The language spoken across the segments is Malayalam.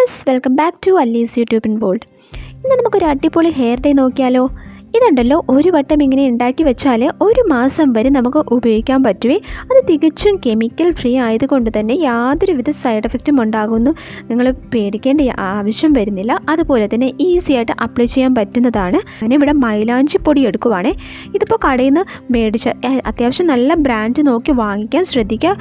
Welcome back to Allie's YouTube in bold ഇന്ന് നമുക്കൊരു അടിപൊളി ഹെയർ ഡേ നോക്കിയാലോ? ഇതുണ്ടല്ലോ ഒരു വട്ടം ഇങ്ങനെ ഉണ്ടാക്കി വെച്ചാൽ ഒരു മാസം വരെ നമുക്ക് ഉപയോഗിക്കാൻ പറ്റുവേ. അത് തികച്ചും കെമിക്കൽ ഫ്രീ ആയതുകൊണ്ട് തന്നെ യാതൊരുവിധ സൈഡ് എഫക്റ്റും ഉണ്ടാകുന്നു. നിങ്ങൾ പേടിക്കേണ്ട ആവശ്യം വരുന്നില്ല. അതുപോലെ തന്നെ ഈസി ആയിട്ട് അപ്ലൈ ചെയ്യാൻ പറ്റുന്നതാണ്. ഞാനിവിടെ മൈലാഞ്ചി പൊടി എടുക്കുവാണേ. ഇതിപ്പോൾ കടയിൽ നിന്ന് മേടിച്ച അത്യാവശ്യം നല്ല ബ്രാൻഡ് നോക്കി വാങ്ങിക്കാൻ ശ്രദ്ധിക്കുക.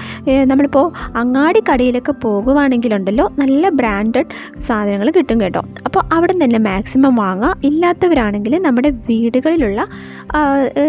നമ്മളിപ്പോൾ അങ്ങാടി കടയിലൊക്കെ പോകുവാണെങ്കിലുണ്ടല്ലോ നല്ല ബ്രാൻഡഡ് സാധനങ്ങൾ കിട്ടും കേട്ടോ. അപ്പോൾ അവിടെ തന്നെ മാക്സിമം വാങ്ങുക ഇല്ലാത്തവരാണെങ്കിൽ നമ്മുടെ വീടുകളിലുള്ള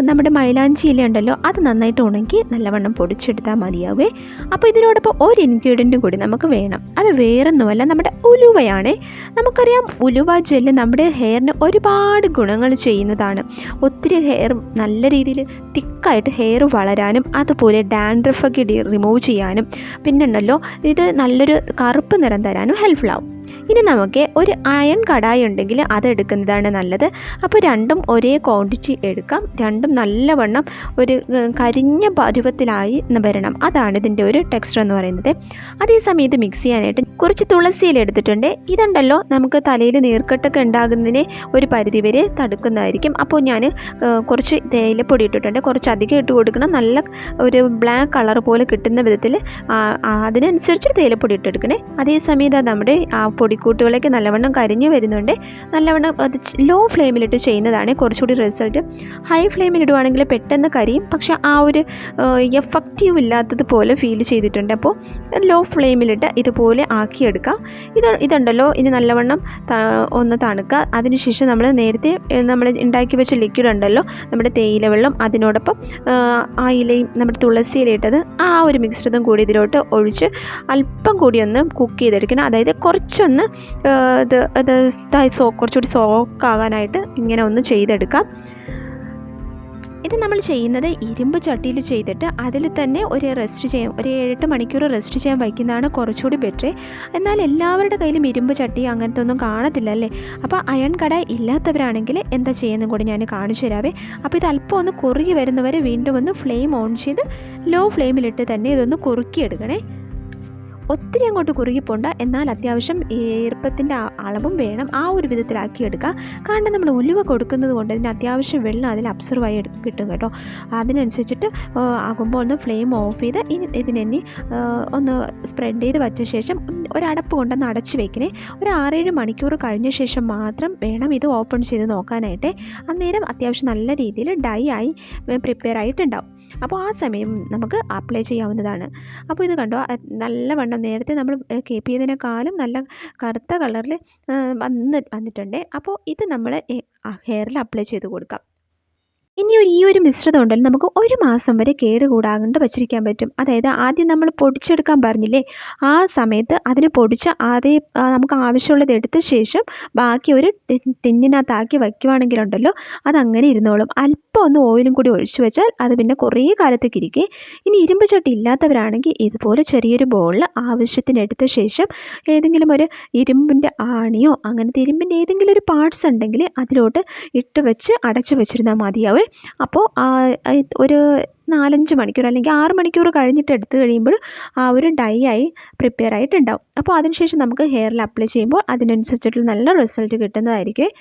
നമ്മുടെ മൈലാഞ്ചി ഇല ഉണ്ടല്ലോ അത് നന്നായിട്ട് ഉണങ്ങി നല്ലവണ്ണം പൊടിച്ചെടുത്താൽ മതിയാവേ. അപ്പോൾ ഇതിനോടൊപ്പം ഒരു ഇൻഗ്രീഡിയന്റ് കൂടി നമുക്ക് വേണം. അത് വേറൊന്നുമല്ല നമ്മുടെ ഉലുവയാണ്. നമുക്കറിയാം ഉലുവ ജെല്ല് നമ്മുടെ ഹെയറിന് ഒരുപാട് ഗുണങ്ങൾ ചെയ്യുന്നതാണ്. ഒത്തിരി ഹെയർ നല്ല രീതിയിൽ തിക്കായിട്ട് ഹെയർ വളരാനും അതുപോലെ ഡാൻഡ്രഫൊക്കെ റിമൂവ് ചെയ്യാനും പിന്നെ ഉണ്ടല്ലോ ഇത് നല്ലൊരു കറുപ്പ് നിറം തരാനും ഹെൽപ്ഫുൾ ആവും. ഇനി നമുക്ക് ഒരു അയൺ കടായി ഉണ്ടെങ്കിൽ അതെടുക്കുന്നതാണ് നല്ലത്. അപ്പോൾ രണ്ടും ഒരേ ക്വാണ്ടിറ്റി എടുക്കാം. രണ്ടും നല്ലവണ്ണം ഒരു കരിഞ്ഞ പരുവത്തിലായി വരണം. അതാണ് ഇതിന്റെ ഒരു ടെക്സ്റ്റർ എന്ന് പറയുന്നത്. അതേസമയം ഇത് മിക്സ് ചെയ്യാനായിട്ട് കുറച്ച് തുളസിയിൽ എടുത്തിട്ടുണ്ട്. ഇതുണ്ടല്ലോ നമുക്ക് തലയിൽ നീർക്കെട്ടൊക്കെ ഉണ്ടാകുന്നതിനെ ഒരു പരിധി വരെ തടുക്കുന്നതായിരിക്കും. അപ്പോൾ ഞാൻ കുറച്ച് തേയിലപ്പൊടി ഇട്ടിട്ടുണ്ട്. കുറച്ച് അധികം ഇട്ട് കൊടുക്കണം. നല്ല ഒരു ബ്ലാക്ക് കളർ പോലെ കിട്ടുന്ന വിധത്തിൽ അതിനനുസരിച്ച് തേയിലപ്പൊടി ഇട്ടെടുക്കണേ അതേസമയം ഇതാ നമ്മുടെ ആ പൊടിക്കൂട്ടുകളൊക്കെ നല്ലവണ്ണം കരിഞ്ഞു വരുന്നുണ്ട്. നല്ലവണ്ണം അത് ലോ ഫ്ലെയിമിലിട്ട് ചെയ്യുന്നതാണ് കുറച്ചുകൂടി റിസൾട്ട് ഹൈ ഫ്ലെയിമിലിടുവാണെങ്കിൽ പെട്ടെന്ന് കരിയും. പക്ഷേ ആ ഒരു എഫക്റ്റീവ് ഇല്ലാത്തതുപോലെ ഫീൽ ചെയ്തിട്ടുണ്ട്. അപ്പോൾ ലോ ഫ്ലെയിമിലിട്ട് ഇതുപോലെ ആക്കിയെടുക്കാം. ഇത് ഇതുണ്ടല്ലോ. ഇനി നല്ലവണ്ണം ഒന്ന് തണുക്കുക അതിനുശേഷം നമ്മൾ നേരത്തെ നമ്മൾ ഉണ്ടാക്കി വെച്ച ലിക്വിഡ് ഉണ്ടല്ലോ. നമ്മുടെ തേയില വെള്ളം അതിനോടൊപ്പം ആ, ഇലയും നമ്മുടെ തുളസി ഇലയിട്ടത് ആ ഒരു മിശ്രിതം കൂടി ഇതിലോട്ട് ഒഴിച്ച് അല്പം കൂടി ഒന്ന് കുക്ക് ചെയ്തെടുക്കണം. അതായത് കുറച്ചൊന്ന് ഇത് ഇത് ഇതായി സോ കുറച്ചുകൂടി സോക്കാകാനായിട്ട് ഇങ്ങനെ ഒന്ന് ചെയ്തെടുക്കാം. ഇത് നമ്മൾ ചെയ്യുന്നത് ഇരുമ്പ് ചട്ടിയിൽ ചെയ്തിട്ട് അതിൽ തന്നെ ഒരു റെസ്റ്റ് ചെയ്യാം ഒരു ഏഴെട്ട് മണിക്കൂർ റെസ്റ്റ് ചെയ്യാൻ വയ്ക്കുന്നതാണ് കുറച്ചുകൂടി ബെറ്റർ എന്നാൽ എല്ലാവരുടെ കയ്യിലും ഇരുമ്പ് ചട്ടി അങ്ങനത്തെ ഒന്നും കാണത്തില്ല അല്ലേ? അപ്പോൾ അയൺ കട ഇല്ലാത്തവരാണെങ്കിൽ എന്താ ചെയ്യുന്നതും കൂടി ഞാൻ കാണിച്ചു തരാവേ. അപ്പോൾ ഇത് അല്പം ഒന്ന് കുറുകി വരുന്നവരെ വീണ്ടും ഒന്ന് ഫ്ലെയിം ഓൺ ചെയ്ത് ലോ ഫ്ലെയിമിലിട്ട് തന്നെ ഇതൊന്ന് കുറുക്കിയെടുക്കണേ. ഒത്തിരി അങ്ങോട്ട് കുറുകി പോണ്ട എന്നാൽ അത്യാവശ്യം ഈർപ്പത്തിന്റെ അളവും വേണം. ആ ഒരു വിധത്തിലാക്കി എടുക്കുക കാരണം നമ്മൾ ഉലുവ കൊടുക്കുന്നത് കൊണ്ട് അതിന് അത്യാവശ്യം വെള്ളം അതിൽ അബ്സർവ് ആയി കിട്ടും കേട്ടോ. അതിനനുസരിച്ചിട്ട് ആകുമ്പോൾ ഒന്ന് ഫ്ലെയിം ഓഫ് ചെയ്ത് ഇനി ഇതിനെ ഒന്ന് സ്പ്രെഡ് ചെയ്ത് വച്ച ശേഷം ഒരടപ്പ് കൊണ്ടൊന്ന് അടച്ചു വെക്കണേ. ഒരു ആറേഴ് മണിക്കൂർ കഴിഞ്ഞ ശേഷം മാത്രം വേണം ഇത് ഓപ്പൺ ചെയ്ത് നോക്കാനായിട്ട്. അന്നേരം അത്യാവശ്യം നല്ല രീതിയിൽ ഡൈ ആയി പ്രിപ്പയർ ആയിട്ടുണ്ടാവും. അപ്പോൾ ആ സമയം നമുക്ക് അപ്ലൈ ചെയ്യാവുന്നതാണ്. അപ്പോൾ ഇത് കണ്ടോ നല്ലവണ്ണം നേരത്തെ നമ്മൾ കീപ്പ് ചെയ്തതിനേക്കാളും നല്ല കറുത്ത കളറിൽ വന്ന് വന്നിട്ടുണ്ട്. അപ്പോൾ ഇത് നമ്മൾ ഹെയറിൽ അപ്ലൈ ചെയ്ത് കൊടുക്കാം. ഇനി ഒരു ഈ ഒരു മിശ്രിതം ഉണ്ടെങ്കിൽ നമുക്ക് ഒരു മാസം വരെ കേട് കൂടാണ്ട് വച്ചിരിക്കാൻ പറ്റും. അതായത് ആദ്യം നമ്മൾ പൊടിച്ചെടുക്കാൻ പറഞ്ഞില്ലേ ആ സമയത്ത് അതിന് പൊടിച്ച് ആദ്യം നമുക്ക് ആവശ്യമുള്ളത് എടുത്ത ശേഷം ബാക്കി ഒരു ടിന്നിനകത്താക്കി വയ്ക്കുവാണെങ്കിലുണ്ടല്ലോ അതങ്ങനെ ഇരുന്നോളും. അല്പം ഒന്ന് ഓയിലും കൂടി ഒഴിച്ചു വെച്ചാൽ അത് പിന്നെ കുറേ കാലത്തേക്ക് ഇരിക്കുകയും ഇനി ഇരുമ്പ് ചട്ടി ഇല്ലാത്തവരാണെങ്കിൽ ഇതുപോലെ ചെറിയൊരു ബോളിൽ ആവശ്യത്തിന് എടുത്ത ശേഷം ഏതെങ്കിലും ഒരു ഇരുമ്പിന്റെ ആണിയോ അങ്ങനത്തെ ഇരുമ്പിന്റെ ഏതെങ്കിലും ഒരു പാർട്സ് ഉണ്ടെങ്കിൽ അതിലോട്ട് ഇട്ട് വെച്ച് അടച്ചു വെച്ചിരുന്നാൽ മതിയാവേ. അപ്പോൾ ഒരു നാലഞ്ച് മണിക്കൂർ അല്ലെങ്കിൽ ആറ് മണിക്കൂർ കഴിഞ്ഞിട്ട് എടുത്തു കഴിയുമ്പോൾ ആ ഒരു ഡൈ ആയി പ്രിപ്പയർ ആയിട്ടുണ്ടാവും. അപ്പോൾ അതിനുശേഷം നമുക്ക് ഹെയറിൽ അപ്ലൈ ചെയ്യുമ്പോൾ അതിനനുസരിച്ചിട്ടുള്ള നല്ല റിസൾട്ട് കിട്ടുന്നതായിരിക്കും.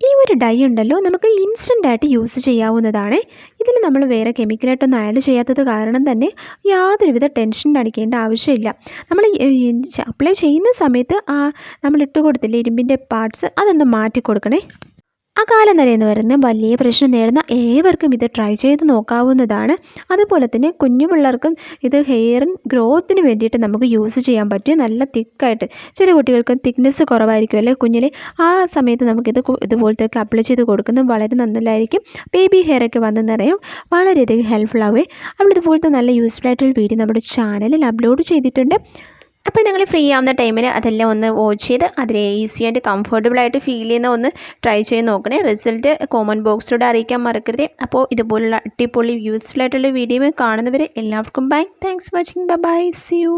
ഈ ഒരു ഡൈ ഉണ്ടല്ലോ നമുക്ക് ഇൻസ്റ്റന്റ് ആയിട്ട് യൂസ് ചെയ്യാവുന്നതാണ്. ഇതിൽ നമ്മൾ വേറെ കെമിക്കലായിട്ടൊന്നും ആഡ് ചെയ്യാത്തത് കാരണം തന്നെ യാതൊരുവിധ ടെൻഷൻ അടിക്കേണ്ട ആവശ്യമില്ല. നമ്മൾ അപ്ലൈ ചെയ്യുന്ന സമയത്ത് ആ നമ്മൾ ഇട്ട് കൊടുത്തില്ലേ ഇരുമ്പിന്റെ പാർട്സ് അതൊന്ന് മാറ്റി കൊടുക്കണേ. അകാലം നിലയെന്ന് പറയുന്ന വലിയ പ്രശ്നം നേടുന്ന ഏവർക്കും ഇത് ട്രൈ ചെയ്ത് നോക്കാവുന്നതാണ്. അതുപോലെ തന്നെ കുഞ്ഞു പിള്ളേർക്കും ഇത് ഹെയറിൻ ഗ്രോത്തിന് വേണ്ടിയിട്ട് നമുക്ക് യൂസ് ചെയ്യാൻ പറ്റും നല്ല തിക്കായിട്ട് ചില കുട്ടികൾക്ക് തിക്നെസ് കുറവായിരിക്കും. അല്ലെ കുഞ്ഞിലെ ആ സമയത്ത് നമുക്കിത് ഇതുപോലത്തെ അപ്ലൈ ചെയ്ത് കൊടുക്കുന്നത് വളരെ നന്നല്ലായിരിക്കും ബേബി ഹെയർ ഒക്കെ വന്ന് നിറയും. വളരെയധികം ഹെൽപ്ഫുൾ ആവേ അപ്പോൾ ഇതുപോലത്തെ നല്ല യൂസ്ഫുൾ ആയിട്ടുള്ള വീഡിയോ നമ്മുടെ ചാനലിൽ അപ്ലോഡ് ചെയ്തിട്ടുണ്ട്. അപ്പോൾ നിങ്ങൾ ഫ്രീ ആവുന്ന ടൈമിൽ അതെല്ലാം ഒന്ന് വാച്ച് ചെയ്ത് അതിൽ ഈസി ആയിട്ട് ഫീൽ ചെയ്യുന്ന ഒന്ന് ട്രൈ ചെയ്ത് നോക്കണേ. റിസൾട്ട് കോമന്റ് ബോക്സിലൂടെ അറിയിക്കാൻ മറക്കരുത്. അപ്പോൾ ഇതുപോലുള്ള അടിപൊളി യൂസ്ഫുൾ ആയിട്ടുള്ള വീഡിയോ കാണുന്നവരെ എല്ലാവർക്കും bye thanks for watching bye see you